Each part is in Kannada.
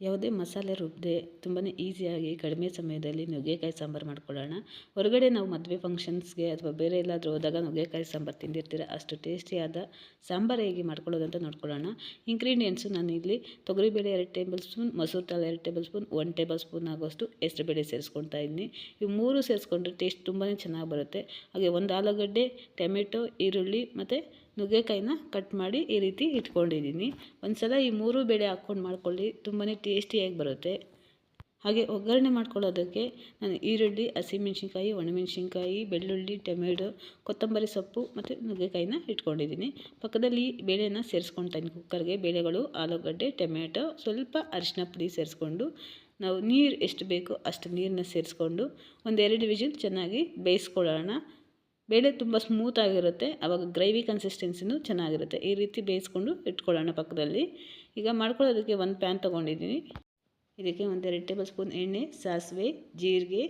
ಯಾವುದೇ ಮಸಾಲೆ ರುಬ್ಬದೆ ತುಂಬಾ ಈಸಿಯಾಗಿ ಕಡಿಮೆ ಸಮಯದಲ್ಲಿ ನುಗ್ಗೆಕಾಯಿ ಸಾಂಬಾರು ಮಾಡ್ಕೊಳ್ಳೋಣ. ಹೊರಗಡೆ ನಾವು ಮದುವೆ ಫಂಕ್ಷನ್ಸ್ಗೆ ಅಥವಾ ಬೇರೆ ಎಲ್ಲಾದರೂ ಹೋದಾಗ ನುಗ್ಗೆಕಾಯಿ ಸಾಂಬಾರು ತಿಂದಿರ್ತೀರ, ಅಷ್ಟು ಟೇಸ್ಟಿಯಾದ ಸಾಂಬಾರು ಹೇಗೆ ಮಾಡ್ಕೊಳ್ಳೋದಂತ ನೋಡ್ಕೊಳ್ಳೋಣ. ಇಂಗ್ರೀಡಿಯೆಂಟ್ಸು ನಾನು ಇಲ್ಲಿ ತೊಗರಿಬೇಳೆ ಎರಡು ಟೇಬಲ್ ಸ್ಪೂನ್, ಮೊಸರು ದಾಲ್ ಎರಡು table spoon one table spoon ಆಗೋಷ್ಟು ಹೆಸ್ರುಬೇಳೆ ಸೇರಿಸ್ಕೊಳ್ತಾ ಇದ್ದೀನಿ. ಇವು ಮೂರು ಸೇರಿಸ್ಕೊಂಡ್ರೆ ಟೇಸ್ಟ್ ತುಂಬಾ ಚೆನ್ನಾಗಿ ಬರುತ್ತೆ. ಹಾಗೆ ಒಂದು ಆಲೂಗಡ್ಡೆ, ಟೊಮೆಟೊ, ಈರುಳ್ಳಿ ಮತ್ತು ನುಗ್ಗೆಕಾಯಿನ ಕಟ್ ಮಾಡಿ ಈ ರೀತಿ ಇಟ್ಕೊಂಡಿದ್ದೀನಿ. ಒಂದು ಸಲ ಈ ಮೂರು ಬೇಳೆ ಹಾಕ್ಕೊಂಡು ಮಾಡ್ಕೊಳ್ಳಿ ತುಂಬಾ ಟೇಸ್ಟಿಯಾಗಿ ಬರುತ್ತೆ. ಹಾಗೆ ಒಗ್ಗರಣೆ ಮಾಡ್ಕೊಳ್ಳೋದಕ್ಕೆ ನಾನು ಈರುಳ್ಳಿ, ಹಸಿಮೆಣ್ಸಿನ್ಕಾಯಿ, ಒಣಮೆಣ್ಸಿನ್ಕಾಯಿ, ಬೆಳ್ಳುಳ್ಳಿ, ಟೊಮೆಟೊ, ಕೊತ್ತಂಬರಿ ಸೊಪ್ಪು ಮತ್ತು ನುಗ್ಗೆಕಾಯಿನ ಇಟ್ಕೊಂಡಿದ್ದೀನಿ. ಪಕ್ಕದಲ್ಲಿ ಬೇಳೆನ ಸೇರಿಸ್ಕೊಳ್ತೀನಿ ಕುಕ್ಕರ್ಗೆ. ಬೇಳೆಗಳು, ಆಲೂಗಡ್ಡೆ, ಟೊಮೆಟೊ, ಸ್ವಲ್ಪ ಅರಿಶಿನ ಪುಡಿ ಸೇರಿಸ್ಕೊಂಡು, ನಾವು ನೀರು ಎಷ್ಟು ಬೇಕೋ ಅಷ್ಟು ನೀರನ್ನ ಸೇರಿಸ್ಕೊಂಡು, ಒಂದೆರಡು ವಿಜಿಲ್ ಚೆನ್ನಾಗಿ ಬೇಯಿಸ್ಕೊಳ್ಳೋಣ. ಬೇಳೆ ತುಂಬ ಸ್ಮೂತಾಗಿರುತ್ತೆ ಆವಾಗ ಗ್ರೇವಿ ಕನ್ಸಿಸ್ಟೆನ್ಸಿನೂ ಚೆನ್ನಾಗಿರುತ್ತೆ. ಈ ರೀತಿ ಬೇಯಿಸ್ಕೊಂಡು ಇಟ್ಕೊಳ್ಳೋಣ ಪಕ್ಕದಲ್ಲಿ. ಈಗ ಮಾಡ್ಕೊಳ್ಳೋದಕ್ಕೆ ಒಂದು ಪ್ಯಾನ್ ತೊಗೊಂಡಿದ್ದೀನಿ. ಇದಕ್ಕೆ ಒಂದೆರಡು ಟೇಬಲ್ ಸ್ಪೂನ್ ಎಣ್ಣೆ, ಸಾಸಿವೆ, ಜೀರಿಗೆ,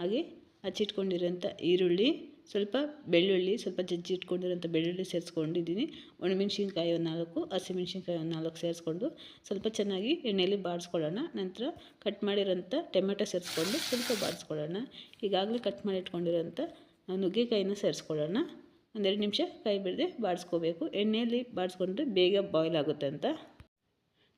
ಹಾಗೆ ಹಚ್ಚಿಟ್ಕೊಂಡಿರೋಂಥ ಈರುಳ್ಳಿ, ಸ್ವಲ್ಪ ಬೆಳ್ಳುಳ್ಳಿ, ಸ್ವಲ್ಪ ಜಜ್ಜಿ ಇಟ್ಕೊಂಡಿರೋಂಥ ಬೆಳ್ಳುಳ್ಳಿ ಸೇರಿಸ್ಕೊಂಡಿದ್ದೀನಿ. ಒಣಮೆಣ್ಸಿನ್ಕಾಯಿ ಒಂದು ನಾಲ್ಕು, ಹಸಿಮೆಣ್ಸಿನ್ಕಾಯಿ ಒಂದು ನಾಲ್ಕು ಸೇರಿಸ್ಕೊಂಡು ಸ್ವಲ್ಪ ಚೆನ್ನಾಗಿ ಎಣ್ಣೆಯಲ್ಲಿ ಬಾಡಿಸ್ಕೊಳ್ಳೋಣ ನಂತರ ಕಟ್ ಮಾಡಿರೋಂಥ ಟೊಮೆಟೊ ಸೇರಿಸ್ಕೊಂಡು ಸ್ವಲ್ಪ ಬಾಡಿಸ್ಕೊಳ್ಳೋಣ ಈಗಾಗಲೇ ಕಟ್ ಮಾಡಿ ಇಟ್ಕೊಂಡಿರೋಂಥ ನುಗ್ಗೆಕಾಯಿನ ಸೇರಿಸ್ಕೊಳ್ಳೋಣ. ಒಂದೆರಡು ನಿಮಿಷ ಕೈ ಬಿಡದೆ ಬಾಡಿಸ್ಕೋಬೇಕು ಎಣ್ಣೆಯಲ್ಲಿ ಬಾಡಿಸ್ಕೊಂಡ್ರೆ ಬೇಗ ಬಾಯ್ಲ್ ಆಗುತ್ತೆ ಅಂತ.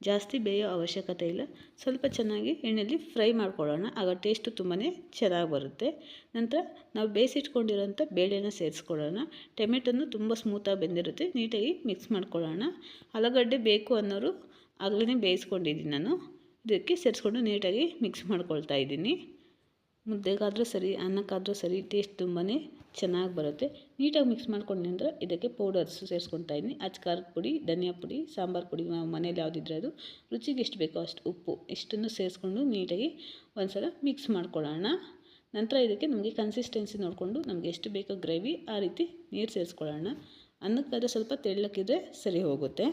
ಜಾಸ್ತಿ ಬೇಯೋ ಅವಶ್ಯಕತೆ ಇಲ್ಲ. ಸ್ವಲ್ಪ ಚೆನ್ನಾಗಿ ಎಣ್ಣೆಯಲ್ಲಿ ಫ್ರೈ ಮಾಡ್ಕೊಳ್ಳೋಣ. ಆಗ ಟೇಸ್ಟು ತುಂಬಾ ಚೆನ್ನಾಗಿ ಬರುತ್ತೆ. ನಂತರ ನಾವು ಬೇಯಿಸಿಟ್ಕೊಂಡಿರೋಂಥ ಬೇಳೆನ ಸೇರಿಸ್ಕೊಳ್ಳೋಣ. ಟೊಮೆಟೊನು ತುಂಬ ಸ್ಮೂತಾಗಿ ಬೆಂದಿರುತ್ತೆ. ನೀಟಾಗಿ ಮಿಕ್ಸ್ ಮಾಡ್ಕೊಳ್ಳೋಣ. ಆಲೂಗಡ್ಡೆ ಬೇಕು ಅನ್ನೋರು ಆಗಲೇ ಬೇಯಿಸ್ಕೊಂಡಿದ್ದೀನಿ ನಾನು. ಇದಕ್ಕೆ ಸೇರಿಸ್ಕೊಂಡು ನೀಟಾಗಿ ಮಿಕ್ಸ್ ಮಾಡ್ಕೊಳ್ತಾ ಇದ್ದೀನಿ. ಮುದ್ದೆಗಾದರೂ ಸರಿ, ಅನ್ನಕ್ಕಾದರೂ ಸರಿ ಟೇಸ್ಟ್ ತುಂಬಾ ಚೆನ್ನಾಗಿ ಬರುತ್ತೆ. ನೀಟಾಗಿ ಮಿಕ್ಸ್ ಮಾಡ್ಕೊಂಡು ನಂತರ ಇದಕ್ಕೆ ಪೌಡರ್ಸ್ ಸೇರಿಸ್ಕೊತಾ ಇದ್ದೀನಿ ಅಚ್ಚ ಖಾರದ ಪುಡಿ, ಧನಿಯಾ ಪುಡಿ, ಸಾಂಬಾರು ಪುಡಿ ಮನೇಲಿ ಯಾವುದಿದ್ರೆ ಅದು. ರುಚಿಗೆ ಎಷ್ಟು ಬೇಕೋ ಅಷ್ಟು ಉಪ್ಪು, ಇಷ್ಟನ್ನು ಸೇರಿಸ್ಕೊಂಡು ನೀಟಾಗಿ ಒಂದ್ಸಲ ಮಿಕ್ಸ್ ಮಾಡ್ಕೊಳ್ಳೋಣ. ನಂತರ ಇದಕ್ಕೆ ನಮಗೆ ಕನ್ಸಿಸ್ಟೆನ್ಸಿ ನೋಡಿಕೊಂಡು ನಮಗೆ ಎಷ್ಟು ಬೇಕೋ ಗ್ರೇವಿ ಆ ರೀತಿ ನೀರು ಸೇರಿಸ್ಕೊಳ್ಳೋಣ. ಅನ್ನಕ್ಕಾದರೆ ಸ್ವಲ್ಪ ತೆಳ್ಳಕ್ಕಿದ್ರೆ ಸರಿ ಹೋಗುತ್ತೆ.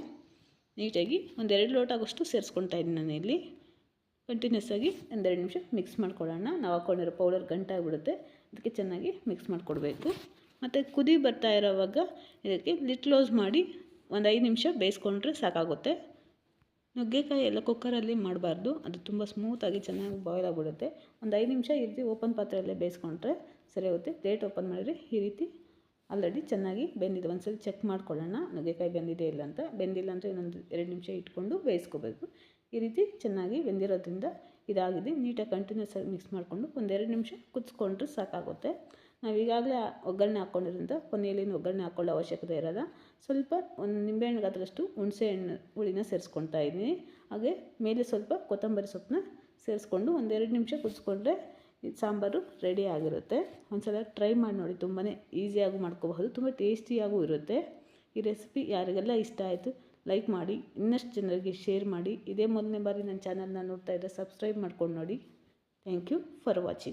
ನೀಟಾಗಿ ಒಂದೆರಡು ಲೋಟ ಆಗೋಷ್ಟು ಸೇರಿಸ್ಕೊತಾ ಇದ್ದೀನಿ ನಾನಿಲ್ಲಿ. ಕಂಟಿನ್ಯೂಸ್ ಆಗಿ ಒಂದೆರಡು ನಿಮಿಷ ಮಿಕ್ಸ್ ಮಾಡ್ಕೊಳ್ಳೋಣ. ನಾವು ಹಾಕ್ಕೊಂಡಿರೋ ಪೌಡರ್ ಗಂಟಾಗಿಬಿಡುತ್ತೆ ಅದಕ್ಕೆ ಚೆನ್ನಾಗಿ ಮಿಕ್ಸ್ ಮಾಡಿಕೊಡ್ಬೇಕು. ಮತ್ತು ಕುದಿ ಬರ್ತಾ ಇರೋವಾಗ ಇದಕ್ಕೆ ಲಿಟ್ ಕ್ಲೋಸ್ ಮಾಡಿ ಒಂದು ಐದು ನಿಮಿಷ ಬೇಯಿಸ್ಕೊಂಡ್ರೆ ಸಾಕಾಗುತ್ತೆ. ನುಗ್ಗೆಕಾಯಿ ಎಲ್ಲ ಕುಕ್ಕರಲ್ಲಿ ಮಾಡಬಾರ್ದು. ಅದು ತುಂಬ ಸ್ಮೂತಾಗಿ ಚೆನ್ನಾಗಿ ಬಾಯ್ಲ್ ಆಗಿಬಿಡುತ್ತೆ. ಒಂದು ಐದು ನಿಮಿಷ ಈ ಓಪನ್ ಪಾತ್ರೆಯಲ್ಲೇ ಬೇಯಿಸ್ಕೊಂಡ್ರೆ ಸರಿ ಹೋಗುತ್ತೆ ಪ್ಲೇಟ್ ಓಪನ್ ಮಾಡಿದ್ರೆ ಈ ರೀತಿ ಆಲ್ರೆಡಿ ಚೆನ್ನಾಗಿ ಬೆಂದಿದೆ. ಒಂದ್ಸಲ ಚೆಕ್ ಮಾಡ್ಕೊಳ್ಳೋಣ. ನುಗ್ಗೆಕಾಯಿ ಬೆಂದಿದೆ ಇಲ್ಲ ಅಂತ. ಬೆಂದಿಲ್ಲ ಅಂದರೆ ಇನ್ನೊಂದು ಎರಡು ನಿಮಿಷ ಇಟ್ಕೊಂಡು ಬೇಯಿಸ್ಕೋಬೇಕು. ಈ ರೀತಿ ಚೆನ್ನಾಗಿ ಬೆಂದಿರೋದ್ರಿಂದ ಇದಾಗಿದೆ. ನೀಟಾಗಿ ಕಂಟಿನ್ಯೂಸ್ ಆಗಿ ಮಿಕ್ಸ್ ಮಾಡಿಕೊಂಡು ಒಂದೆರಡು ನಿಮಿಷ ಕುದಿಸ್ಕೊಂಡ್ರೆ ಸಾಕಾಗುತ್ತೆ. ನಾವು ಈಗಾಗಲೇ ಒಗ್ಗರಣೆ ಹಾಕ್ಕೊಂಡಿರೋದ್ರಿಂದ ಕೊನೆಯಲ್ಲಿ ಒಗ್ಗರಣೆ ಹಾಕ್ಕೊಳ್ಳೋ ಅವಶ್ಯಕತೆ ಇರೋಲ್ಲ. ಸ್ವಲ್ಪ ಒಂದು ನಿಂಬೆಹಣ್ಣು ಗಾತ್ರಷ್ಟು ಹುಣಸೆ ಹಣ್ಣು ಹುಳಿನ ಸೇರಿಸ್ಕೊಳ್ತಾ ಇದ್ದೀನಿ. ಹಾಗೆ ಮೇಲೆ ಸ್ವಲ್ಪ ಕೊತ್ತಂಬರಿ ಸೊಪ್ಪನ್ನ ಸೇರಿಸ್ಕೊಂಡು ಒಂದೆರಡು ನಿಮಿಷ ಕುದಿಸ್ಕೊಂಡ್ರೆ ಸಾಂಬಾರು ರೆಡಿ ಆಗಿರುತ್ತೆ. ಒಂದು ಸಲ ಟ್ರೈ ಮಾಡಿ ನೋಡಿ ತುಂಬಾ ಈಸಿಯಾಗೂ ಮಾಡ್ಕೋಬಹುದು, ತುಂಬ ಟೇಸ್ಟಿಯಾಗೂ ಇರುತ್ತೆ. ಈ ರೆಸಿಪಿ ಯಾರಿಗೆಲ್ಲ ಇಷ್ಟ ಆಯಿತು ಲೈಕ್ ಮಾಡಿ, ಇನ್ನಷ್ಟು ಜನರಿಗೆ ಶೇರ್ ಮಾಡಿ. ಇದೇ ಮೊದಲನೇ ಬಾರಿ ನನ್ನ ಚಾನಲ್ನ ನೋಡ್ತಾ ಇದ್ದರೆ ಸಬ್ಸ್ಕ್ರೈಬ್ ಮಾಡ್ಕೊಂಡು ನೋಡಿ. Thank you for watching